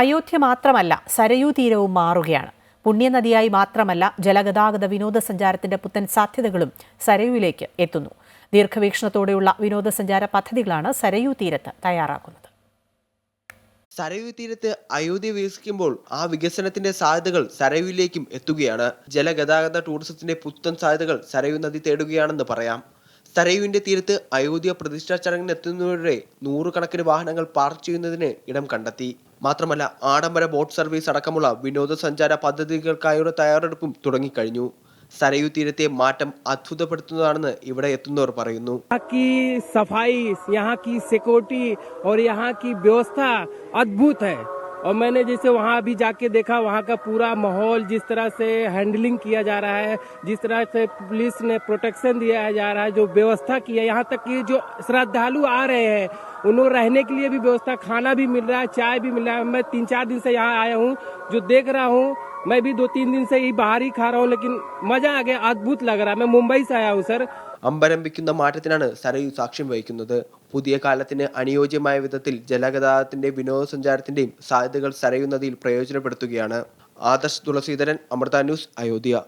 അയോധ്യ മാത്രമല്ല സരയൂ തീരവും മാറുകയാണ്. പുണ്യനദിയായി മാത്രമല്ല ജലഗതാഗത വിനോദസഞ്ചാരത്തിന്റെ പുത്തൻ സാധ്യതകളും സരയൂയിലേക്ക് എത്തുന്നു. ദീർഘവീക്ഷണത്തോടെയുള്ള വിനോദസഞ്ചാര പദ്ധതികളാണ് സരയൂ തീരത്ത് തയ്യാറാക്കുന്നത്. സരയൂ തീരത്ത് അയോധ്യ വികസിക്കുമ്പോൾ ആ വികസനത്തിന്റെ സാധ്യതകൾ സരയുവിലേക്കും എത്തുകയാണ്. ജലഗതാഗത ടൂറിസത്തിന്റെ പുത്തൻ സാധ്യതകൾ സരയൂ നദി തേടുകയാണെന്ന് പറയാം. സരയുവിന്റെ തീരത്ത് അയോധ്യ പ്രതിഷ്ഠാ ചടങ്ങിന് നൂറുകണക്കിന് വാഹനങ്ങൾ പാർക്ക് ചെയ്യുന്നതിന് ഇടം കണ്ടെത്തി. മാത്രമല്ല ആഡംബര ബോട്ട് സർവീസ് അടക്കമുള്ള വിനോദസഞ്ചാര പദ്ധതികൾക്കായുള്ള തയ്യാറെടുപ്പും തുടങ്ങിക്കഴിഞ്ഞു. സരയു തീരത്തെ മാറ്റം അത്ഭുതപ്പെടുത്തുന്നതാണെന്ന് ഇവിടെ എത്തുന്നവർ പറയുന്നു. സഫായി സെക്യൂരിറ്റി വ്യവസ്ഥ അത്ഭുത और मैंने जैसे वहाँ अभी जाके देखा, वहाँ का पूरा माहौल जिस तरह से हैंडलिंग किया जा रहा है, जिस तरह से पुलिस ने प्रोटेक्शन दिया जा रहा है, जो व्यवस्था की है, यहाँ तक कि जो श्रद्धालु आ रहे हैं, उन्हें रहने के लिए भी व्यवस्था, खाना भी मिल रहा है, चाय भी मिल रहा है। मैं तीन चार दिन से यहाँ आया हूँ, जो देख रहा हूँ, मैं भी दो तीन दिन से ही बाहर ही खा रहा हूँ, लेकिन मज़ा आ गया, अद्भुत लग रहा है। मैं मुंबई से आया हूँ, सर। അമ്പരമ്പിക്കുന്ന മാറ്റത്തിനാണ് സരയു സാക്ഷ്യം വഹിക്കുന്നത്. പുതിയ കാലത്തിന് അനുയോജ്യമായ വിധത്തിൽ ജലഗതാഗതത്തിന്റെ വിനോദസഞ്ചാരത്തിന്റെയും സാധ്യതകൾ സരയു നദിയിൽ പ്രയോജനപ്പെടുത്തുകയാണ്. ആദർശ് തുളസീധരൻ അമൃത ന്യൂസ് അയോധ്യ.